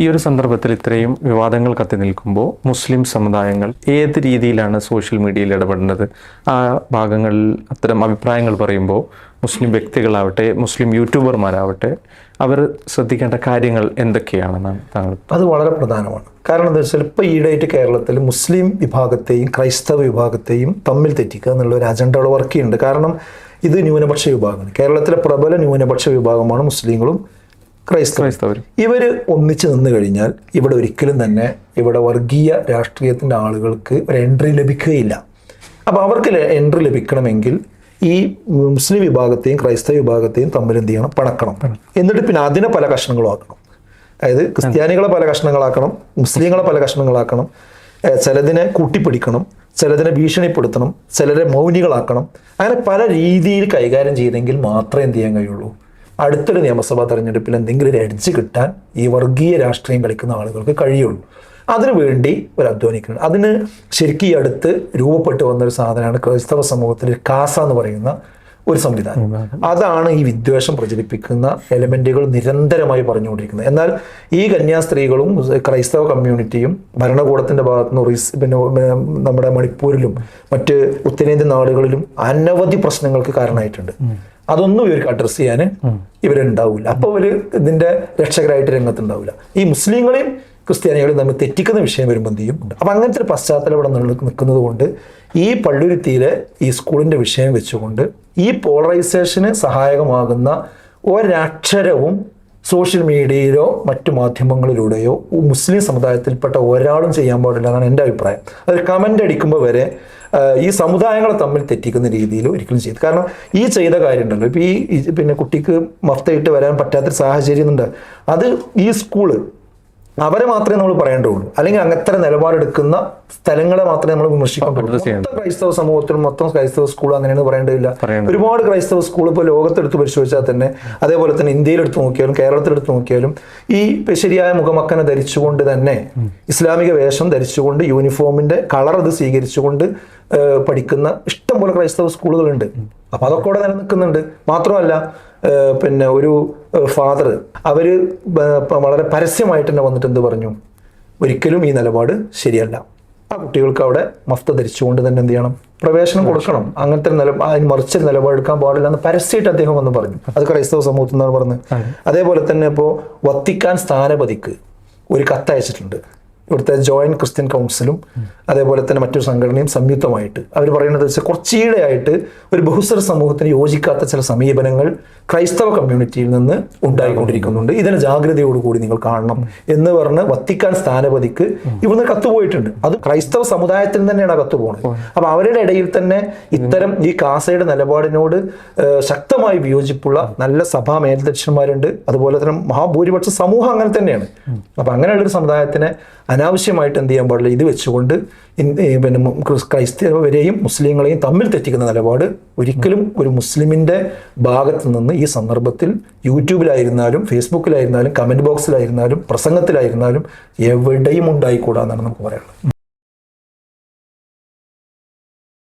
ഈ ഒരു സന്ദർഭത്തിൽ ഇത്രയും വിവാദങ്ങൾ കത്തി നിൽക്കുമ്പോൾ മുസ്ലിം സമുദായങ്ങൾ ഏത് രീതിയിലാണ് സോഷ്യൽ മീഡിയയിൽ ഇടപെടുന്നത്? ആ ഭാഗങ്ങളിൽ അത്തരം അഭിപ്രായങ്ങൾ പറയുമ്പോൾ മുസ്ലിം വ്യക്തികളാവട്ടെ മുസ്ലിം യൂട്യൂബർമാരാവട്ടെ അവർ ശ്രദ്ധിക്കേണ്ട കാര്യങ്ങൾ എന്തൊക്കെയാണെന്നാണ് താങ്കൾ അത് വളരെ പ്രധാനമാണ്. കാരണം എന്താ വെച്ചാൽ ഇപ്പോൾ ഈയിടെയായിട്ട് കേരളത്തിൽ മുസ്ലിം വിഭാഗത്തെയും ക്രൈസ്തവ വിഭാഗത്തെയും തമ്മിൽ തെറ്റിക്കുക എന്നുള്ള ഒരു അജണ്ടകൾ വർക്ക് ചെയ്യുന്നുണ്ട്. കാരണം ഇത് ന്യൂനപക്ഷ വിഭാഗമാണ്. കേരളത്തിലെ പ്രബല ന്യൂനപക്ഷ വിഭാഗമാണ് മുസ്ലിങ്ങളും ക്രൈസ്തവ ക്രൈസ്തവർ. ഇവർ ഒന്നിച്ച് നിന്ന് കഴിഞ്ഞാൽ ഇവിടെ ഒരിക്കലും തന്നെ ഇവിടെ വർഗീയ രാഷ്ട്രീയത്തിന്റെ ആളുകൾക്ക് ഒരു എൻട്രി ലഭിക്കുകയില്ല. അപ്പോൾ അവർക്ക് എൻട്രി ലഭിക്കണമെങ്കിൽ ഈ മുസ്ലിം വിഭാഗത്തെയും ക്രൈസ്തവ വിഭാഗത്തെയും തമ്മിൽ എന്ത് ചെയ്യണം? പണക്കണം എന്നിട്ട് പിന്നെ അതിനെ പല കഷ്ണങ്ങളും ആക്കണം. അതായത് ക്രിസ്ത്യാനികളെ പല കഷ്ണങ്ങളാക്കണം മുസ്ലിങ്ങളെ പല കഷ്ണങ്ങളാക്കണം ചിലതിനെ കൂട്ടിപ്പിടിക്കണം ചിലതിനെ ഭീഷണിപ്പെടുത്തണം ചിലരെ മൗനികളാക്കണം. അങ്ങനെ പല രീതിയിൽ കൈകാര്യം ചെയ്തെങ്കിൽ മാത്രമേ എന്ത് ചെയ്യാൻ കഴിയുള്ളൂ? അടുത്തൊരു നിയമസഭാ തെരഞ്ഞെടുപ്പിൽ എന്തെങ്കിലും ഒരു എഡ്ജ് കിട്ടാൻ ഈ വർഗീയ രാഷ്ട്രീയം കളിക്കുന്ന ആളുകൾക്ക് കഴിയുള്ളൂ. അതിനു വേണ്ടി ഒരു അധ്വാനിക്കണം. അതിന് ശരിക്കും ഈ അടുത്ത് രൂപപ്പെട്ടു വന്ന ഒരു സാധനമാണ് ക്രൈസ്തവ സമൂഹത്തിൽ കാസ എന്ന് പറയുന്ന ഒരു സംവിധാനം. അതാണ് ഈ വിദ്വേഷം പ്രചരിപ്പിക്കുന്ന എലമെന്റുകൾ നിരന്തരമായി പറഞ്ഞുകൊണ്ടിരിക്കുന്നത്. എന്നാൽ ഈ കന്യാസ്ത്രീകളും ക്രൈസ്തവ കമ്മ്യൂണിറ്റിയും ഭരണകൂടത്തിന്റെ ഭാഗത്തു നിന്ന് ഒറീസ് പിന്നെ പിന്നെ നമ്മുടെ മണിപ്പൂരിലും മറ്റ് ഉത്തരേന്ത്യൻ നാടുകളിലും അനവധി പ്രശ്നങ്ങൾക്ക് കാരണമായിട്ടുണ്ട്. അതൊന്നും ഇവർക്ക് അഡ്രസ്സ് ചെയ്യാൻ ഇവരുണ്ടാവില്ല അപ്പോൾ ഇവർ ഇതിന്റെ രക്ഷകരായിട്ട് രംഗത്തുണ്ടാവില്ല ഈ മുസ്ലിങ്ങളെയും ക്രിസ്ത്യാനികളെയും തമ്മിൽ തെറ്റിക്കുന്ന വിഷയം വരുമ്പോൾ എന്ത് ചെയ്യും? അപ്പം അങ്ങനത്തെ ഒരു പശ്ചാത്തലം ഇവിടെ നിൽ- നിൽക്കുന്നത് കൊണ്ട് ഈ പള്ളുരുത്തിയിലെ ഈ സ്കൂളിന്റെ വിഷയം വെച്ചുകൊണ്ട് ഈ പോളറൈസേഷന് സഹായകമാകുന്ന ഒരക്ഷരവും സോഷ്യൽ മീഡിയയിലോ മറ്റു മാധ്യമങ്ങളിലൂടെയോ മുസ്ലിം സമുദായത്തിൽപ്പെട്ട ഒരാളും ചെയ്യാൻ പാടില്ല എന്നാണ് എന്റെ അഭിപ്രായം. അത് കമന്റ് അടിക്കുമ്പോൾ വരെ ഈ സമുദായങ്ങളെ തമ്മിൽ തെറ്റിക്കുന്ന രീതിയിൽ ഒരിക്കലും ചെയ്തു കാരണം ഈ ചെയ്ത കാര്യം ഉണ്ടല്ലോ ഇപ്പോൾ ഈ പിന്നെ കുട്ടിക്ക് മഫ്തയിട്ട് വരാൻ പറ്റാത്തൊരു സാഹചര്യം ഉണ്ട്. അത് ഈ സ്കൂൾ അവരെ മാത്രമേ നമ്മൾ പറയേണ്ടതുള്ളൂ അല്ലെങ്കിൽ അങ്ങനത്തെ നിലപാടെടുക്കുന്ന സ്ഥലങ്ങളെ മാത്രമേ നമ്മൾ വിമർശിക്കാൻ പറ്റുള്ളൂ. മൊത്തം ക്രൈസ്തവ സമൂഹത്തിലും മൊത്തം ക്രൈസ്തവ സ്കൂൾ അങ്ങനെയാണ് പറയേണ്ടതില്ല. ഒരുപാട് ക്രൈസ്തവ സ്കൂൾ ഇപ്പോൾ ലോകത്തെടുത്ത് പരിശോധിച്ചാൽ തന്നെ അതേപോലെ തന്നെ ഇന്ത്യയിലെടുത്ത് നോക്കിയാലും കേരളത്തിലെടുത്ത് നോക്കിയാലും ഈ ശരിയായ മുഖമക്കനെ ധരിച്ചുകൊണ്ട് തന്നെ ഇസ്ലാമിക വേഷം ധരിച്ചുകൊണ്ട് യൂണിഫോമിന്റെ കളർ അത് സ്വീകരിച്ചുകൊണ്ട് പഠിക്കുന്ന ഇഷ്ടംപോലെ ക്രൈസ്തവ സ്കൂളുകളുണ്ട് അപ്പൊ അതൊക്കെ ഇവിടെ നിലനിൽക്കുന്നുണ്ട്. മാത്രമല്ല പിന്നെ ഒരു ഫാദർ അവർ വളരെ പരസ്യമായിട്ട് തന്നെ വന്നിട്ട് എന്ത് പറഞ്ഞു? ഒരിക്കലും ഈ നിലപാട് ശരിയല്ല. ആ കുട്ടികൾക്ക് അവിടെ മഫ്ത ധരിച്ചുകൊണ്ട് തന്നെ എന്ത് ചെയ്യണം? പ്രവേശനം കൊടുക്കണം. അങ്ങനത്തെ നില അതിന് മറിച്ചൊരു നിലപാടെടുക്കാൻ പാടില്ല എന്ന് പരസ്യമായിട്ട് അദ്ദേഹം വന്ന് പറഞ്ഞു. അത് ക്രൈസ്തവ സമൂഹത്തിൽ നിന്നാണ് പറഞ്ഞത്. അതേപോലെ തന്നെ ഇപ്പോൾ വത്തിക്കാൻ സ്ഥാനപതിക്ക് ഒരു കത്ത് അയച്ചിട്ടുണ്ട് ഇവിടുത്തെ ജോയിന്റ് ക്രിസ്ത്യൻ കൗൺസിലും അതേപോലെ തന്നെ മറ്റൊരു സംഘടനയും സംയുക്തമായിട്ട് അവർ പറയുന്നത് വെച്ചാൽ കുറച്ചീടെയായിട്ട് ഒരു ബഹുസ്വര സമൂഹത്തിന് യോജിക്കാത്ത ചില സമീപനങ്ങൾ ക്രൈസ്തവ കമ്മ്യൂണിറ്റിയിൽ നിന്ന് ഉണ്ടായിക്കൊണ്ടിരിക്കുന്നുണ്ട്. ഇതിന് ജാഗ്രതയോടുകൂടി നിങ്ങൾ കാണണം എന്ന് പറഞ്ഞ് വത്തിക്കാൻ സ്ഥാനപതിക്ക് ഇവിടുന്ന് കത്ത് പോയിട്ടുണ്ട് അത് ക്രൈസ്തവ സമുദായത്തിൽ തന്നെയാണ് ആ കത്ത് പോകുന്നത് അപ്പൊ അവരുടെ ഇടയിൽ തന്നെ ഇത്തരം ഈ കാസയുടെ നിലപാടിനോട് ശക്തമായി വിയോജിപ്പുള്ള നല്ല സഭാ മേലധ്യക്ഷന്മാരുണ്ട്. അതുപോലെ തന്നെ മഹാഭൂരിപക്ഷ സമൂഹം അങ്ങനെ തന്നെയാണ്. അപ്പൊ അങ്ങനെയുള്ളൊരു സമുദായത്തിനെ അനാവശ്യമായിട്ട് എന്ത് ചെയ്യാൻ പാടില്ല. ഇത് വെച്ചുകൊണ്ട് പിന്നെ ക്രിസ്- ക്രൈസ്തവരെയും മുസ്ലിങ്ങളെയും തമ്മിൽ തെറ്റിക്കുന്ന നിലപാട് ഒരിക്കലും ഒരു മുസ്ലിമിന്റെ ഭാഗത്ത് നിന്ന് ഈ സന്ദർഭത്തിൽ യൂട്യൂബിലായിരുന്നാലും ഫേസ്ബുക്കിലായിരുന്നാലും കമന്റ് ബോക്സിലായിരുന്നാലും പ്രസംഗത്തിലായിരുന്നാലും എവിടെയും ഉണ്ടായിക്കൂടാന്നാണ് നമുക്ക് പറയാനുള്ളത്.